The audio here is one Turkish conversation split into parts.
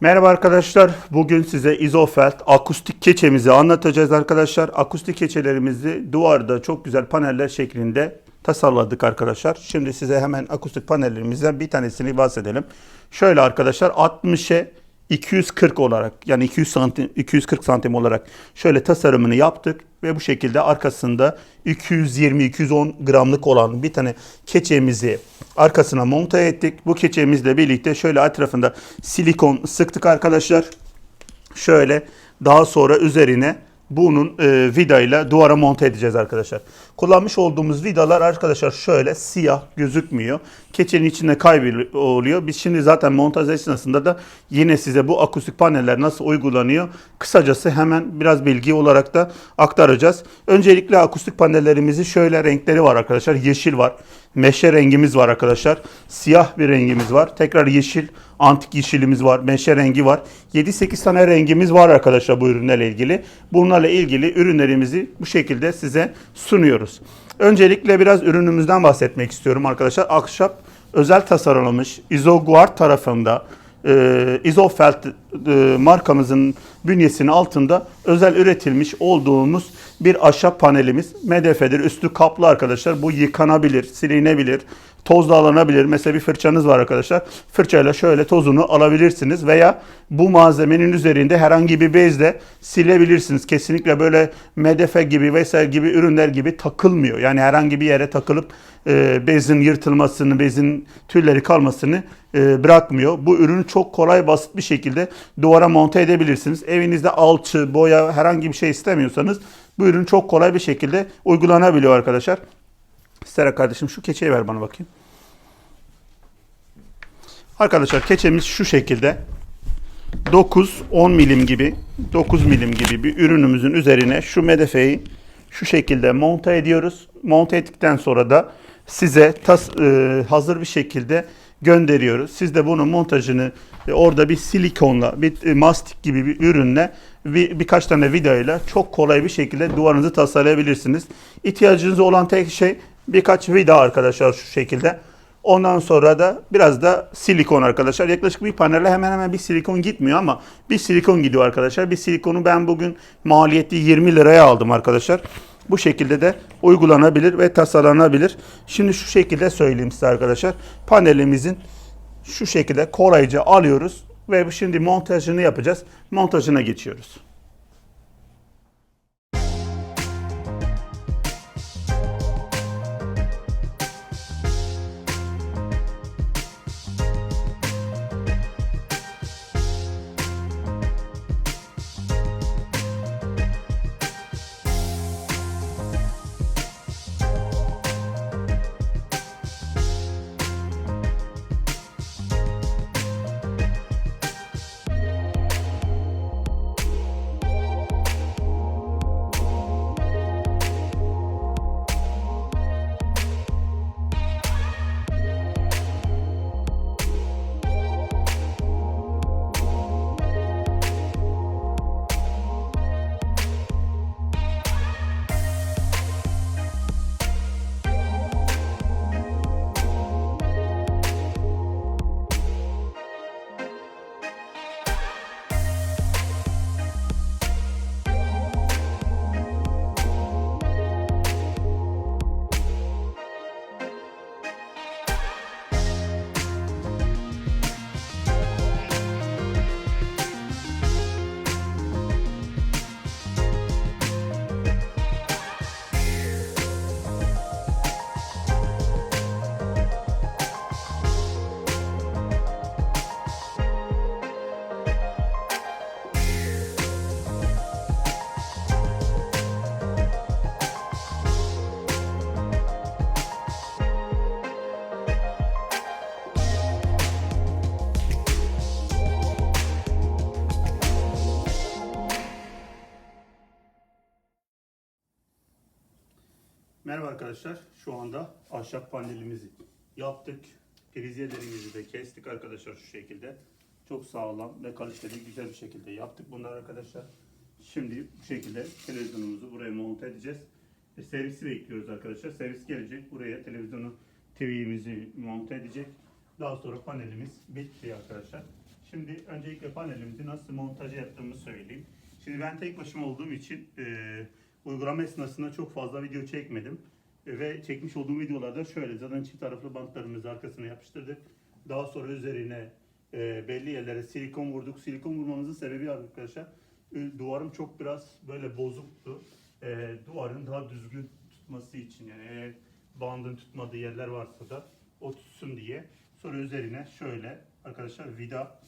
Merhaba arkadaşlar. Bugün size Isofelt akustik keçemizi anlatacağız arkadaşlar. Akustik keçelerimizi duvarda çok güzel paneller şeklinde tasarladık arkadaşlar. Şimdi size hemen akustik panellerimizden bir tanesini bahsedelim. Şöyle arkadaşlar 60'e 240 olarak yani 200 santim 240 santim olarak şöyle tasarımını yaptık ve bu şekilde arkasında 220-210 gramlık olan bir tane keçemizi arkasına monte ettik. Bu keçemizle birlikte şöyle etrafında silikon sıktık arkadaşlar. Şöyle daha sonra üzerine bunun e, vidayla duvara monte edeceğiz arkadaşlar. Kullanmış olduğumuz vidalar arkadaşlar şöyle siyah gözükmüyor. Keçenin içinde kayboluyor. Biz şimdi zaten montaj esnasında da yine size bu akustik paneller nasıl uygulanıyor kısacası hemen biraz bilgi olarak da aktaracağız. Öncelikle akustik panellerimizi şöyle renkleri var arkadaşlar. Yeşil var. Meşe rengimiz var arkadaşlar. Siyah bir rengimiz var. Tekrar yeşil, antik yeşilimiz var. Meşe rengi var. 7-8 tane rengimiz var arkadaşlar bu ürünlerle ilgili. Bunlarla ilgili ürünlerimizi bu şekilde size sunuyoruz. Öncelikle biraz ürünümüzden bahsetmek istiyorum arkadaşlar. Ahşap özel tasarlanmış Isoguard tarafında e, Isofelt e, markamızın bünyesinin altında özel üretilmiş olduğumuz bir ahşap panelimiz. MDF'dir. Üstü kaplı arkadaşlar. Bu yıkanabilir, silinebilir, tozla alınabilir. Mesela bir fırçanız var arkadaşlar. Fırçayla şöyle tozunu alabilirsiniz veya bu malzemenin üzerinde herhangi bir bezle silebilirsiniz. Kesinlikle böyle MDF gibi vesaire gibi ürünler gibi takılmıyor. Yani herhangi bir yere takılıp e, bezin yırtılmasını, bezin tülleri kalmasını e, bırakmıyor. Bu ürünü çok kolay basit bir şekilde duvara monte edebilirsiniz. Evinizde alçı, boya herhangi bir şey istemiyorsanız bu ürün çok kolay bir şekilde uygulanabiliyor arkadaşlar. Sera kardeşim şu keçeyi ver bana bakayım. Arkadaşlar keçemiz şu şekilde 9-10 milim gibi 9 milim gibi bir ürünümüzün üzerine şu medefeyi şu şekilde monte ediyoruz. Monte ettikten sonra da size tas, e, hazır bir şekilde gönderiyoruz. Siz de bunun montajını e, orada bir silikonla, bir e, mastik gibi bir ürünle bir, birkaç tane vidayla çok kolay bir şekilde duvarınızı tasarlayabilirsiniz. İhtiyacınız olan tek şey birkaç vida arkadaşlar şu şekilde. Ondan sonra da biraz da silikon arkadaşlar. Yaklaşık bir panele hemen hemen bir silikon gitmiyor ama bir silikon gidiyor arkadaşlar. Bir silikonu ben bugün maliyeti 20 liraya aldım arkadaşlar. Bu şekilde de uygulanabilir ve tasarlanabilir. Şimdi şu şekilde söyleyeyim size arkadaşlar. Panelimizin şu şekilde kolayca alıyoruz ve şimdi montajını yapacağız. Montajına geçiyoruz. Merhaba arkadaşlar. Şu anda ahşap panelimizi yaptık. Prizyelerimizi de kestik arkadaşlar şu şekilde. Çok sağlam ve kaliteli güzel bir şekilde yaptık bunlar arkadaşlar. Şimdi bu şekilde televizyonumuzu buraya monte edeceğiz. E, servisi bekliyoruz arkadaşlar. Servis gelecek. Buraya televizyonu TV'mizi monte edecek. Daha sonra panelimiz bitti arkadaşlar. Şimdi öncelikle panelimizi nasıl montajı yaptığımı söyleyeyim. Şimdi ben tek başıma olduğum için e, uygulama esnasında çok fazla video çekmedim. E, ve çekmiş olduğum videolarda şöyle zaten çift taraflı bantlarımızı arkasına yapıştırdık. Daha sonra üzerine e, belli yerlere silikon vurduk. Silikon vurmamızın sebebi arkadaşlar e, duvarım çok biraz böyle bozuktu. E, duvarın daha düzgün tutması için yani eğer bandın tutmadığı yerler varsa da o tutsun diye. Sonra üzerine şöyle arkadaşlar vida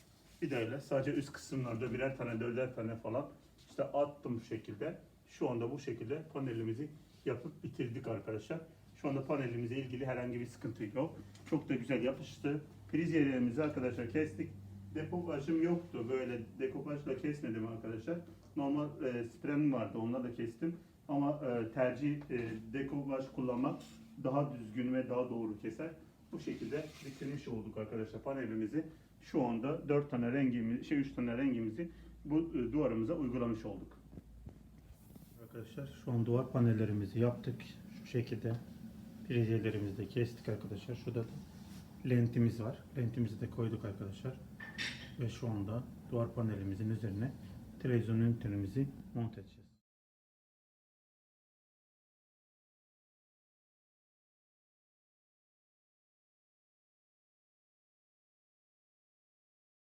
vida ile sadece üst kısımlarda birer tane dörder tane falan işte attım bu şekilde. Şu anda bu şekilde panelimizi yapıp bitirdik arkadaşlar. Şu anda panelimizle ilgili herhangi bir sıkıntı yok. Çok da güzel yapıştı. Priz yerlerimizi arkadaşlar kestik. Dekopajım yoktu. Böyle dekopajla kesmedim arkadaşlar. Normal e, sprem vardı. Onları da kestim. Ama e, tercih e, dekopaj kullanmak daha düzgün ve daha doğru keser. Bu şekilde bitirmiş olduk arkadaşlar panelimizi. Şu anda 4 tane rengimiz, şey 3 tane rengimizi bu e, duvarımıza uygulamış olduk. Arkadaşlar şu an duvar panellerimizi yaptık. Şu şekilde prizelerimizi de kestik arkadaşlar. Şurada da lentimiz var. Lentimizi de koyduk arkadaşlar. Ve şu anda duvar panelimizin üzerine televizyon ünitemizi monte edeceğiz.